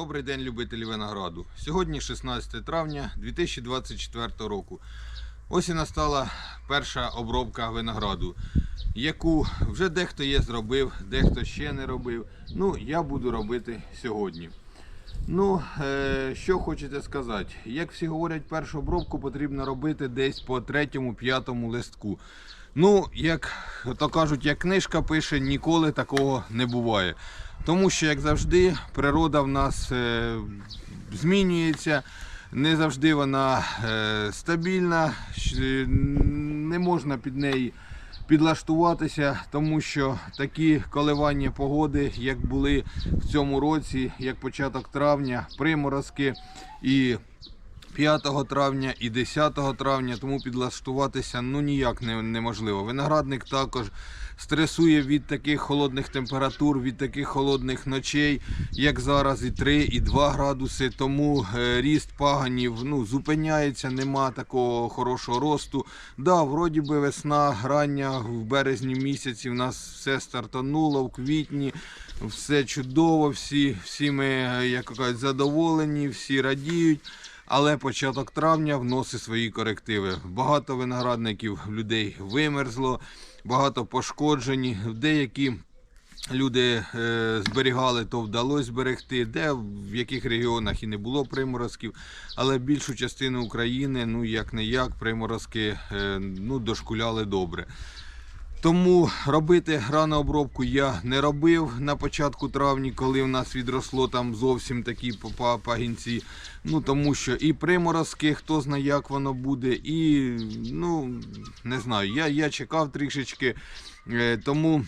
Добрий день, любителі винограду. Сьогодні 16 травня 2024 року. Ось і настала перша обробка винограду, яку вже дехто є зробив, дехто ще не робив. Ну, я буду робити сьогодні. Ну, е, що хочете сказати? Як всі говорять, першу обробку потрібно робити десь по третьому-п'ятому листку. Ну, як то кажуть, як книжка пише, ніколи такого не буває. Тому що, як завжди, природа в нас е, змінюється, не завжди вона е, стабільна, не можна під неї підлаштуватися, тому що такі коливання погоди, як були в цьому році, як початок травня, приморозки і 5 травня і 10 травня, тому підлаштуватися ну ніяк не, неможливо. Виноградник також стресує від таких холодних температур, від таких холодних ночей, як зараз, і 3, і 2 градуси. Тому е, ріст паганів ну, зупиняється, нема такого хорошого росту. Да, вроді би весна, рання в березні місяці в нас все стартануло, в квітні все чудово, всі, всі ми е, як кажуть, задоволені, всі радіють. Але початок травня вносить свої корективи. Багато виноградників людей вимерзло, багато пошкоджені. Деякі люди е, зберігали, то вдалося зберегти, де в яких регіонах і не було приморозків. Але більшу частину України, ну як не як, приморозки е, ну, дошкуляли добре. Тому робити гранообробку я не робив на початку травня, коли в нас відросло там зовсім такі па- пагінці. Ну тому що і приморозки, хто знає, як воно буде, і ну не знаю. Я, я чекав трішечки, е, тому.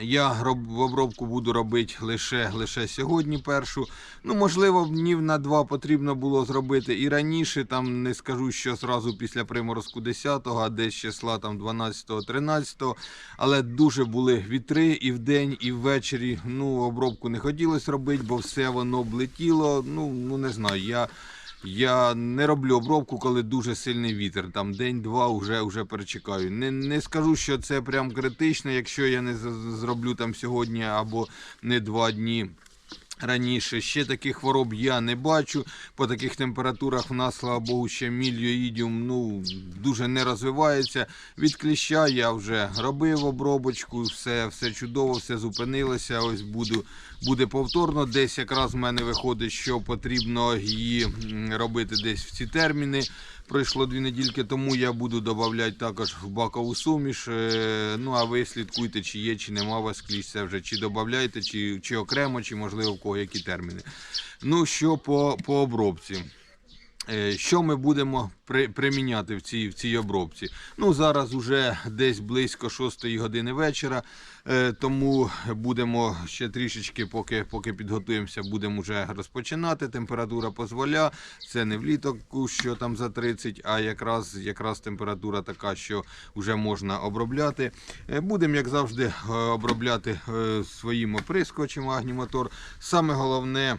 Я роб- обробку буду робити лише, лише сьогодні першу. Ну, можливо, днів на два потрібно було зробити і раніше. Там не скажу, що зразу після приморозку 10-го, а десь числа там 12-го, 13-го. Але дуже були вітри і вдень, і ввечері. Ну, обробку не хотілося робити, бо все воно облетіло. Ну, ну не знаю. Я я не роблю обробку, коли дуже сильний вітер. Там день-два вже, вже перечекаю. Не, не скажу, що це прям критично, якщо я не зроблю там сьогодні або не два дні. Раніше ще таких хвороб я не бачу. По таких температурах в нас, слава Богу, ще мільйоїдіум ну, дуже не розвивається. Від кліща я вже робив обробочку, все, все чудово, все зупинилося. Ось буду, буде повторно. Десь якраз в мене виходить, що потрібно її робити десь в ці терміни. Пройшло дві недільки тому, я буду додавати також в бакову суміш. Е, Ну а ви слідкуйте, чи є, чи нема у вас кліщ, це вже чи додаєте, чи, чи окремо, чи можливо в кого які терміни. Ну що по, по обробці. Е, Що ми будемо при, приміняти в цій, в цій обробці? Ну, зараз уже десь близько 6 години вечора, е, тому будемо ще трішечки, поки, поки підготуємося, будемо вже розпочинати. Температура дозволяє. Це не влітку, що там за 30, а якраз, якраз температура така, що вже можна обробляти. Е, Будемо, як завжди, обробляти своїм оприскувачем агнімотор. Саме головне.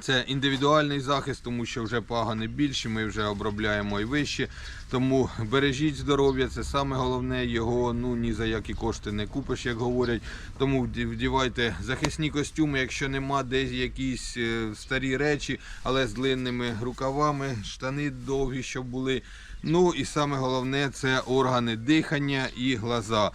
Це індивідуальний захист, тому що вже пагани більші, ми вже обробляємо і вище. Тому бережіть здоров'я, це саме головне. Його ну ні за які кошти не купиш, як говорять. Тому вдівайте захисні костюми, якщо нема десь якісь е, старі речі, але з длинними рукавами, штани довгі, щоб були. Ну і саме головне це органи дихання і глаза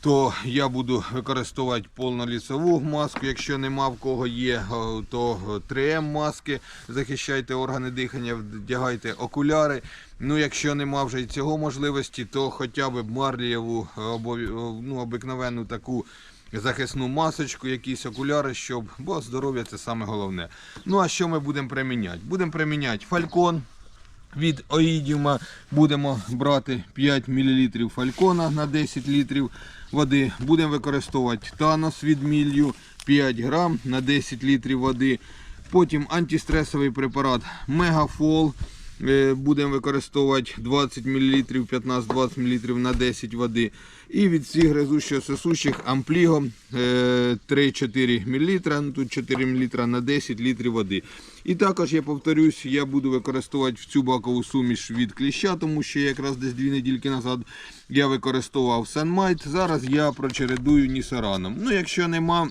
то я буду використовувати повноліцеву маску. Якщо нема в кого є, то 3М маски. Захищайте органи дихання, вдягайте окуляри. Ну, якщо нема вже й цього можливості, то хоча б марлієву обов- ну, обикновенну таку. Захисну масочку, якісь окуляри, щоб, бо здоров'я це саме головне. Ну а що ми будемо приміняти? Будемо приміняти фалькон, від оїдіума будемо брати 5 мл фалькона на 10 літрів води. Будемо використовувати танос від мілью 5 грам на 10 літрів води. Потім антистресовий препарат Мегафол. Е, Будемо використовувати 20 мл, 15-20 мл на 10 води. І від всіх гризучих сосущих ампліго е, 3-4 мл, ну тут 4 мл на 10 літрів води. І також я повторюсь, я буду використовувати в цю бакову суміш від кліща, тому що якраз десь дві недільки назад я використовував Санмайт. Зараз я прочередую нісораном. Ну, якщо нема е,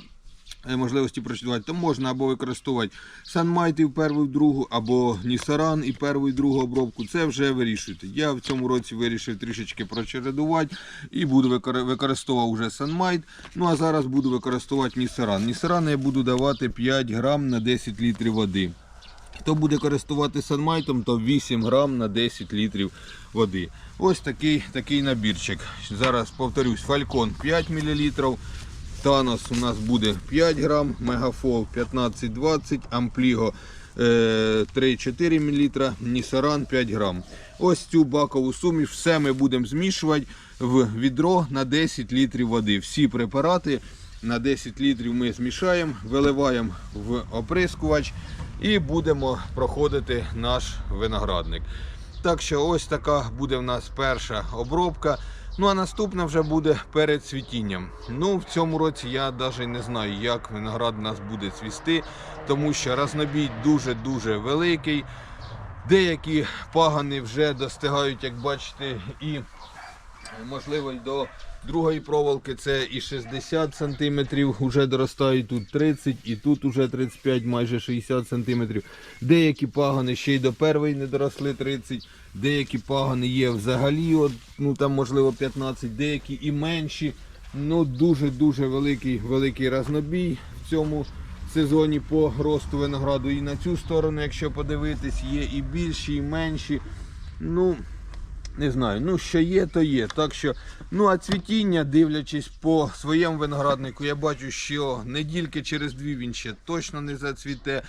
можливості прочитувати, то можна або використовувати Санмайт в першу, і другу, або Нісаран і першу, і другу обробку. Це вже вирішуйте. Я в цьому році вирішив трішечки прочередувати і буду викор- використовував вже Санмайт. Ну а зараз буду використовувати Нісаран. Нісаран я буду давати 5 грам на 10 літрів води. Хто буде користувати санмайтом, то 8 грам на 10 літрів води. Ось такий, такий набірчик. Зараз повторюсь, фалькон 5 мл. Танос у нас буде 5 грам, Мегафол 15-20, Ампліго е, 3-4 мл, Нісаран 5 грам. Ось цю бакову суміш все ми будемо змішувати в відро на 10 літрів води. Всі препарати на 10 літрів ми змішаємо, виливаємо в оприскувач і будемо проходити наш виноградник. Так що ось така буде в нас перша обробка. Ну а наступна вже буде перед цвітінням. Ну в цьому році я навіть не знаю, як виноград у нас буде цвісти, тому що разнобій дуже-дуже великий. Деякі пагани вже достигають, як бачите, і можливо до другої проволоки це і 60 см вже доростають, тут 30 і тут уже 35, майже 60 см. Деякі пагани ще й до першої не доросли 30, деякі пагани є взагалі, от, ну там можливо 15, деякі і менші. Ну дуже-дуже великий, великий разнобій в цьому сезоні по росту винограду. І на цю сторону, якщо подивитись, є і більші, і менші. Ну, не знаю, ну що є, то є. Так що, ну а цвітіння, дивлячись по своєму винограднику, я бачу, що недільки через дві він ще точно не зацвіте.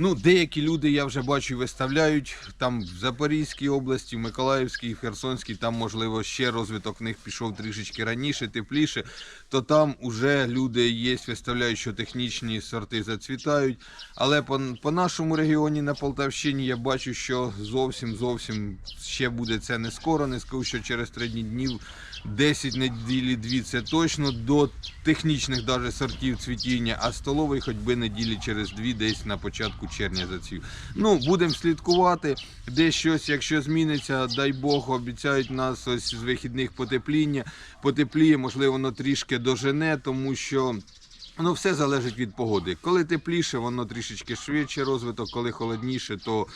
Ну, деякі люди я вже бачу виставляють там в Запорізькій області, в Миколаївській, в Херсонській, там можливо ще розвиток в них пішов трішечки раніше, тепліше. То там уже люди є, виставляють, що технічні сорти зацвітають. Але по, по нашому регіоні на Полтавщині я бачу, що зовсім зовсім ще буде це не скоро. Не скажу, що через три дні днів 10 неділі дві це точно до технічних даже сортів цвітіння, а столовий хоч би неділі через дві, десь на початку червня зацвів. Ну, будемо слідкувати. Десь щось, якщо зміниться, дай Бог, обіцяють нас ось з вихідних потепління. Потепліє, можливо, воно трішки дожене, тому що. Ну, все залежить від погоди. Коли тепліше, воно трішечки швидше розвиток, коли холодніше, то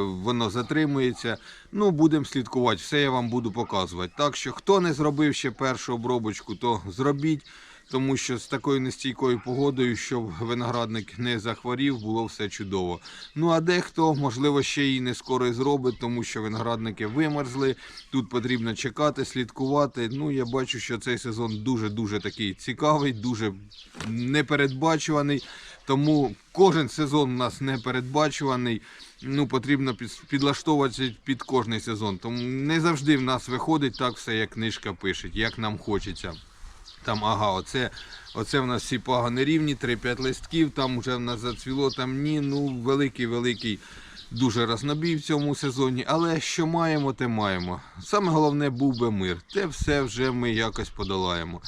воно затримується. Ну, будемо слідкувати, все я вам буду показувати. Так що, хто не зробив ще першу обробочку, то зробіть. Тому що з такою нестійкою погодою, щоб виноградник не захворів, було все чудово. Ну а дехто, можливо, ще і не скоро зробить, тому що виноградники вимерзли. Тут потрібно чекати, слідкувати. Ну, я бачу, що цей сезон дуже-дуже такий цікавий, дуже непередбачуваний. Тому кожен сезон у нас непередбачуваний. Ну, потрібно підлаштовуватися під кожний сезон. Тому не завжди в нас виходить так все, як книжка пише, як нам хочеться. Там, ага, оце, оце в нас всі пагани рівні, 3-5 листків, там вже в нас зацвіло, там ні, ну великий-великий дуже разнобій в цьому сезоні. Але що маємо, те маємо. Саме головне був би мир. Те все вже ми якось подолаємо.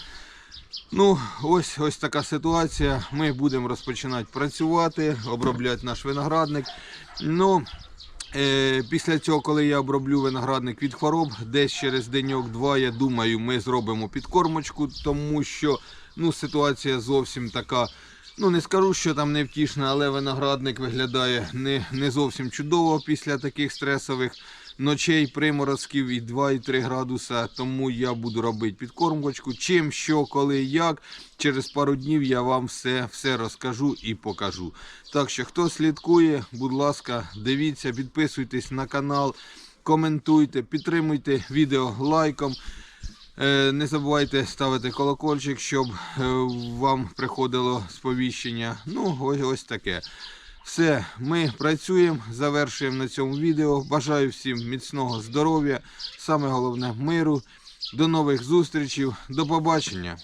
Ну, ось ось така ситуація. Ми будемо розпочинати працювати, обробляти наш виноградник. Ну, Е, після цього, коли я оброблю виноградник від хвороб, десь через деньок-два, я думаю, ми зробимо підкормочку, тому що ну, ситуація зовсім така. Ну, не скажу, що там невтішна, але виноградник виглядає не, не зовсім чудово після таких стресових ночей, приморозків і 2-3 градуса. Тому я буду робити підкормочку. Чим, що, коли, як. Через пару днів я вам все, все розкажу і покажу. Так що, хто слідкує, будь ласка, дивіться, підписуйтесь на канал, коментуйте, підтримуйте відео лайком. Е, Не забувайте ставити колокольчик, щоб е, вам приходило сповіщення. Ну, ось, ось таке. Все, ми працюємо, завершуємо на цьому відео. Бажаю всім міцного здоров'я, саме головне миру. До нових зустрічей, до побачення.